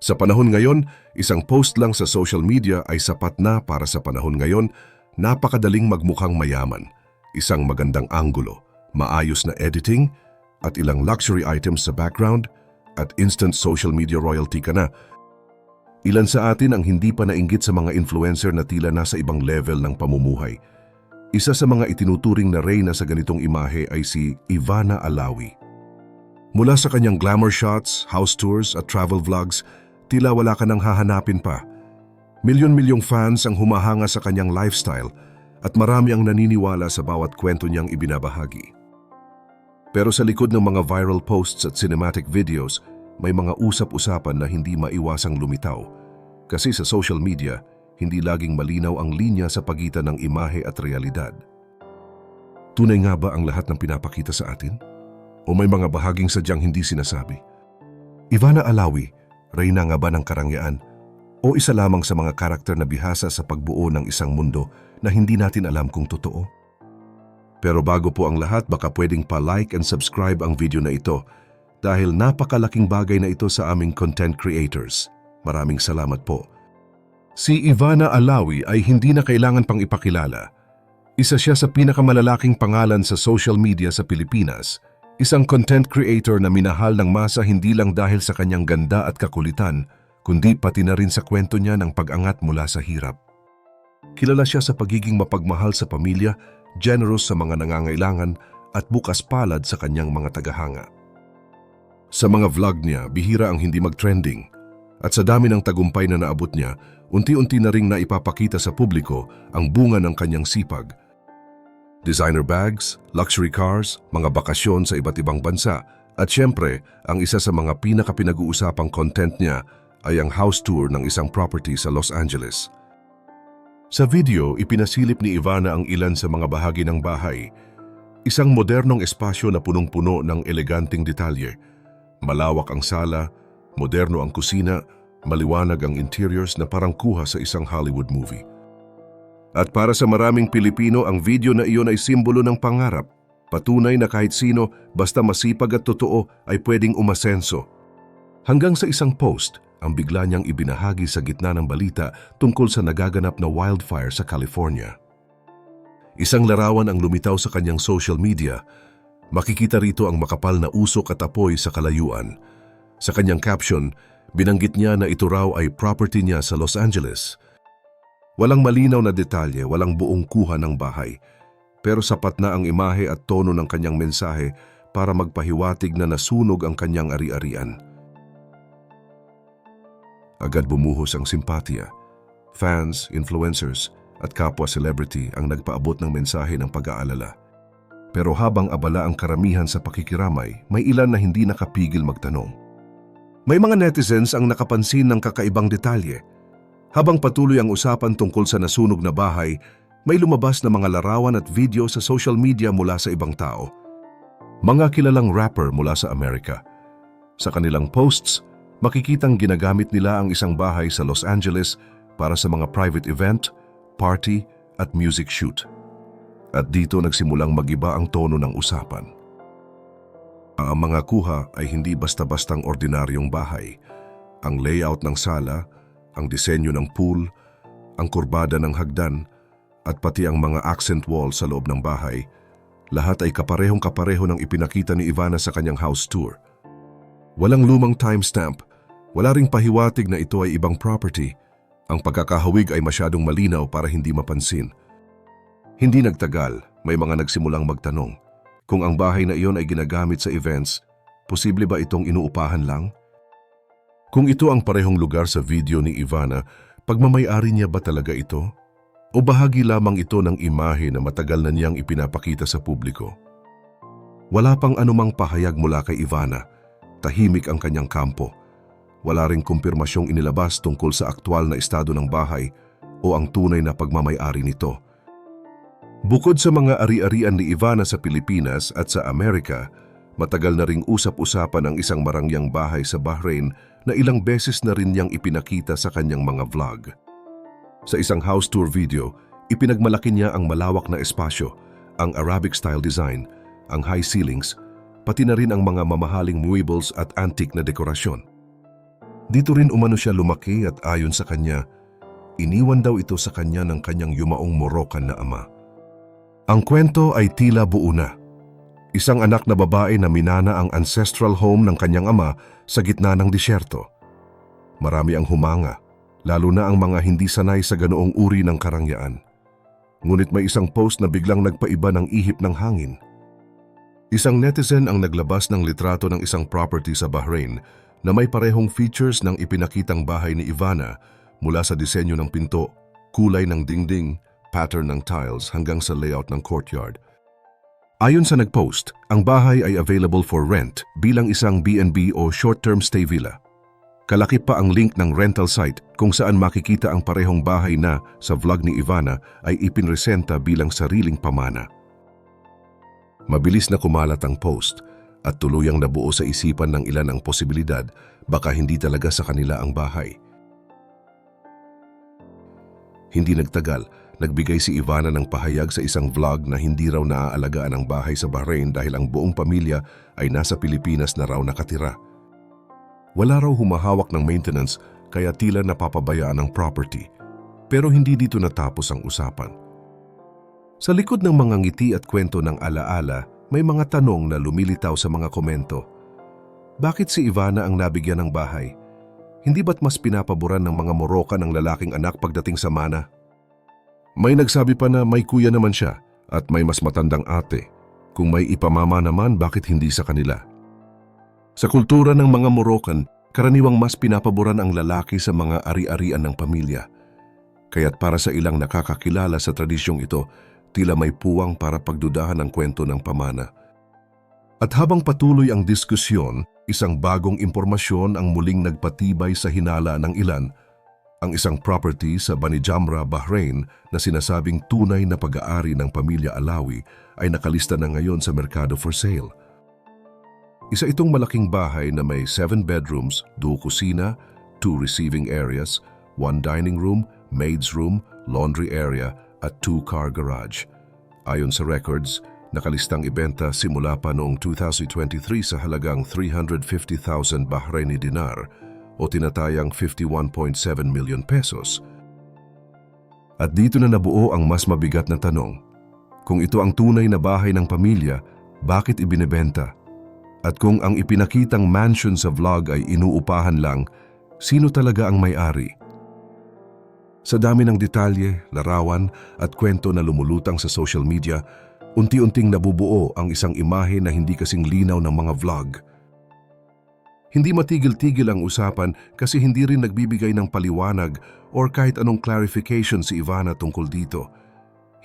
Sa panahon ngayon, isang post lang sa social media ay sapat na para sa panahon ngayon, napakadaling magmukhang mayaman. Isang magandang anggulo, maayos na editing, at ilang luxury items sa background, at instant social media royalty ka na. Ilan sa atin ang hindi pa nainggit sa mga influencer na tila nasa ibang level ng pamumuhay. Isa sa mga itinuturing na reyna sa ganitong imahe ay si Ivana Alawi. Mula sa kanyang glamour shots, house tours at travel vlogs, tila wala ka nang hahanapin pa. Milyon-milyong fans ang humahanga sa kanyang lifestyle at marami ang naniniwala sa bawat kwento niyang ibinabahagi. Pero sa likod ng mga viral posts at cinematic videos, may mga usap-usapan na hindi maiwasang lumitaw. Kasi sa social media, hindi laging malinaw ang linya sa pagitan ng imahe at realidad. Tunay nga ba ang lahat ng pinapakita sa atin? O may mga bahaging sadyang hindi sinasabi? Ivana Alawi, reyna nga ba ng karangyaan? O isa lamang sa mga karakter na bihasa sa pagbuo ng isang mundo na hindi natin alam kung totoo? Pero bago po ang lahat, baka pwedeng pa-like and subscribe ang video na ito dahil napakalaking bagay na ito sa aming content creators. Maraming salamat po. Si Ivana Alawi ay hindi na kailangan pang ipakilala. Isa siya sa pinakamalalaking pangalan sa social media sa Pilipinas. Isang content creator na minahal ng masa hindi lang dahil sa kanyang ganda at kakulitan, kundi pati na rin sa kwento niya ng pag-angat mula sa hirap. Kilala siya sa pagiging mapagmahal sa pamilya, generous sa mga nangangailangan, at bukas palad sa kanyang mga tagahanga. Sa mga vlog niya, bihira ang hindi mag-trending. At sa dami ng tagumpay na naabot niya, unti-unti na ring naipapakita sa publiko ang bunga ng kanyang sipag. Designer bags, luxury cars, mga bakasyon sa iba't ibang bansa, at syempre, ang isa sa mga pinakapinag-uusapang content niya ay ang house tour ng isang property sa Los Angeles. Sa video, ipinasilip ni Ivana ang ilan sa mga bahagi ng bahay. Isang modernong espasyo na punong-puno ng eleganting detalye. Malawak ang sala, moderno ang kusina, maliwanag ang interiors na parang kuha sa isang Hollywood movie. At para sa maraming Pilipino, ang video na iyon ay simbolo ng pangarap. Patunay na kahit sino, basta masipag at totoo, ay pwedeng umasenso. Hanggang sa isang post, ang bigla niyang ibinahagi sa gitna ng balita tungkol sa nagaganap na wildfire sa California. Isang larawan ang lumitaw sa kanyang social media Makikita rito ang makapal na usok at apoy sa kalayuan. Sa kanyang caption, binanggit niya na ito raw ay property niya sa Los Angeles. Walang malinaw na detalye, walang buong kuha ng bahay. Pero sapat na ang imahe at tono ng kanyang mensahe para magpahiwatig na nasunog ang kanyang ari-arian. Agad bumuhos ang simpatya. Fans, influencers, at kapwa celebrity ang nagpaabot ng mensahe ng pag-aalala. Pero habang abala ang karamihan sa pakikiramay, may ilan na hindi nakapigil magtanong. May mga netizens ang nakapansin ng kakaibang detalye. Habang patuloy ang usapan tungkol sa nasunog na bahay, may lumabas na mga larawan at video sa social media mula sa ibang tao. Mga kilalang rapper mula sa Amerika. Sa kanilang posts, makikitang ginagamit nila ang isang bahay sa Los Angeles para sa mga private event, party at music shoot. At dito nagsimulang magiba ang tono ng usapan. Ang mga kuha ay hindi basta-bastang ordinaryong bahay. Ang layout ng sala, ang disenyo ng pool, ang kurbada ng hagdan, at pati ang mga accent wall sa loob ng bahay, lahat ay kaparehong kapareho ng ipinakita ni Ivana sa kanyang house tour. Walang lumang timestamp, wala ring pahiwatig na ito ay ibang property. Ang pagkakahawig ay masyadong malinaw para hindi mapansin. Hindi nagtagal, may mga nagsimulang magtanong. Kung ang bahay na iyon ay ginagamit sa events, posible ba itong inuupahan lang? Kung ito ang parehong lugar sa video ni Ivana, pagmamayari niya ba talaga ito? O bahagi lamang ito ng imahe na matagal na niyang ipinapakita sa publiko? Wala pang anumang pahayag mula kay Ivana. Tahimik ang kanyang kampo. Wala ring kumpirmasyong inilabas tungkol sa aktwal na estado ng bahay o ang tunay na pagmamayari nito. Bukod sa mga ari-arian ni Ivana sa Pilipinas at sa Amerika, matagal na ring usap-usapan ang isang marangyang bahay sa Bahrain na ilang beses na rin niyang ipinakita sa kanyang mga vlog. Sa isang house tour video, ipinagmalaki niya ang malawak na espasyo, ang Arabic-style design, ang high ceilings, pati na rin ang mga mamahaling muebles at antique na dekorasyon. Dito rin umano siya lumaki at ayon sa kanya, iniwan daw ito sa kanya ng kanyang yumaong Moroccan na ama. Ang kwento ay tila buo na. Isang anak na babae na minana ang ancestral home ng kanyang ama sa gitna ng disyerto. Marami ang humanga, lalo na ang mga hindi sanay sa ganoong uri ng karangyaan. Ngunit may isang post na biglang nagpaiba ng ihip ng hangin. Isang netizen ang naglabas ng litrato ng isang property sa Bahrain na may parehong features ng ipinakitang bahay ni Ivana mula sa disenyo ng pinto, kulay ng dingding, pattern ng tiles hanggang sa layout ng courtyard. Ayon sa nagpost, ang bahay ay available for rent bilang isang B&B o short-term stay villa. Kalaki pa ang link ng rental site kung saan makikita ang parehong bahay na sa vlog ni Ivana ay ipinresenta bilang sariling pamana. Mabilis na kumalat ang post at tuluyang nabuo sa isipan ng ilan ang posibilidad baka hindi talaga sa kanila ang bahay. Hindi nagtagal, nagbigay si Ivana ng pahayag sa isang vlog na hindi raw naaalagaan ang bahay sa Bahrain dahil ang buong pamilya ay nasa Pilipinas na raw nakatira. Wala raw humahawak ng maintenance kaya tila napapabayaan ang property. Pero hindi dito natapos ang usapan. Sa likod ng mga ngiti at kwento ng alaala, may mga tanong na lumilitaw sa mga komento. Bakit si Ivana ang nabigyan ng bahay? Hindi ba't mas pinapaboran ng mga Moroccan ang lalaking anak pagdating sa mana? May nagsabi pa na may kuya naman siya at may mas matandang ate. Kung may ipamama naman, bakit hindi sa kanila? Sa kultura ng mga Moroccan, karaniwang mas pinapaboran ang lalaki sa mga ari-arian ng pamilya. Kaya't para sa ilang nakakakilala sa tradisyong ito, tila may puwang para pagdudahan ang kwento ng pamana. At habang patuloy ang diskusyon, isang bagong impormasyon ang muling nagpatibay sa hinala ng ilan, ang isang property sa Bani Jamra, Bahrain na sinasabing tunay na pag-aari ng pamilya Alawi ay nakalista na ngayon sa merkado for sale. Isa itong malaking bahay na may 7 bedrooms, 2 kusina, 2 receiving areas, 1 dining room, maid's room, laundry area at 2 car garage. Ayon sa records, nakalistang ibenta simula pa noong 2023 sa halagang 350,000 Bahraini dinar o tinatayang 51.7 million pesos. At dito na nabuo ang mas mabigat na tanong. Kung ito ang tunay na bahay ng pamilya, bakit ibinebenta? At kung ang ipinakitang mansion sa vlog ay inuupahan lang, sino talaga ang may-ari? Sa dami ng detalye, larawan at kwento na lumulutang sa social media, unti-unting nabubuo ang isang imahe na hindi kasing linaw ng mga vlog. Hindi matigil-tigil ang usapan kasi hindi rin nagbibigay ng paliwanag or kahit anong clarification si Ivana tungkol dito.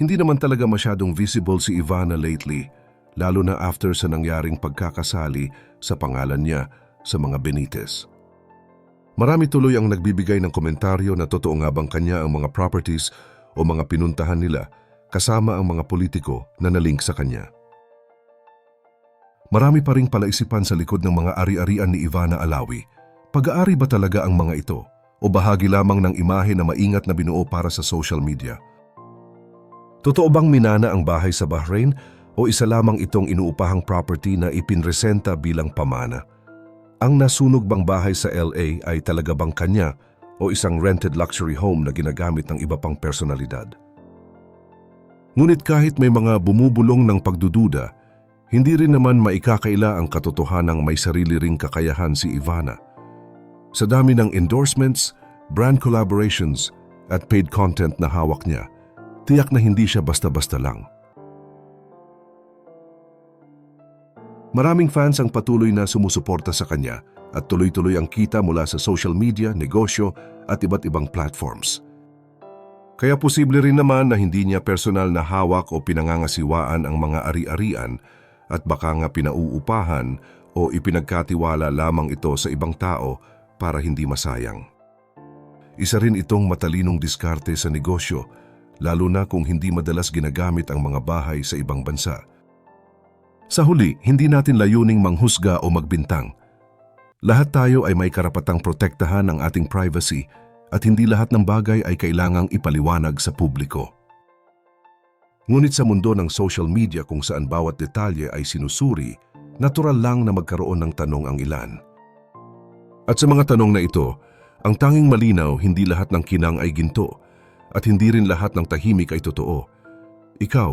Hindi naman talaga masyadong visible si Ivana lately, lalo na after sa nangyaring pagkakasali sa pangalan niya sa mga Benitez. Marami tuloy ang nagbibigay ng komentaryo na totoo nga bang kanya ang mga properties o mga pinuntahan nila kasama ang mga politiko na nalink sa kanya. Marami pa ring palaisipan sa likod ng mga ari-arian ni Ivana Alawi. Pag-aari ba talaga ang mga ito o bahagi lamang ng imahe na maingat na binuo para sa social media? Totoo bang minana ang bahay sa Bahrain o isa lamang itong inuupahang property na ipinresenta bilang pamana? Ang nasunog bang bahay sa LA ay talaga bang kanya o isang rented luxury home na ginagamit ng iba pang personalidad? Ngunit kahit may mga bumubulong ng pagdududa, hindi rin naman maikakaila ang katotohanang may sarili ring kakayahan si Ivana. Sa dami ng endorsements, brand collaborations at paid content na hawak niya, tiyak na hindi siya basta-basta lang. Maraming fans ang patuloy na sumusuporta sa kanya at tuloy-tuloy ang kita mula sa social media, negosyo at iba't ibang platforms. Kaya posible rin naman na hindi niya personal na hawak o pinangangasiwaan ang mga ari-arian at baka nga pinauupahan o ipinagkatiwala lamang ito sa ibang tao para hindi masayang. Isa rin itong matalinong diskarte sa negosyo, lalo na kung hindi madalas ginagamit ang mga bahay sa ibang bansa. Sa huli, hindi natin layuning manghusga o magbintang. Lahat tayo ay may karapatang protektahan ang ating privacy at hindi lahat ng bagay ay kailangang ipaliwanag sa publiko. Ngunit sa mundo ng social media kung saan bawat detalye ay sinusuri, natural lang na magkaroon ng tanong ang ilan. At sa mga tanong na ito, ang tanging malinaw hindi lahat ng kinang ay ginto at hindi rin lahat ng tahimik ay totoo. Ikaw,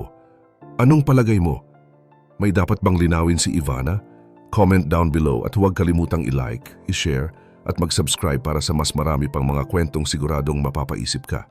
anong palagay mo? May dapat bang linawin si Ivana? Comment down below at huwag kalimutang i-like, i-share at mag-subscribe para sa mas marami pang mga kwentong siguradong mapapaisip ka.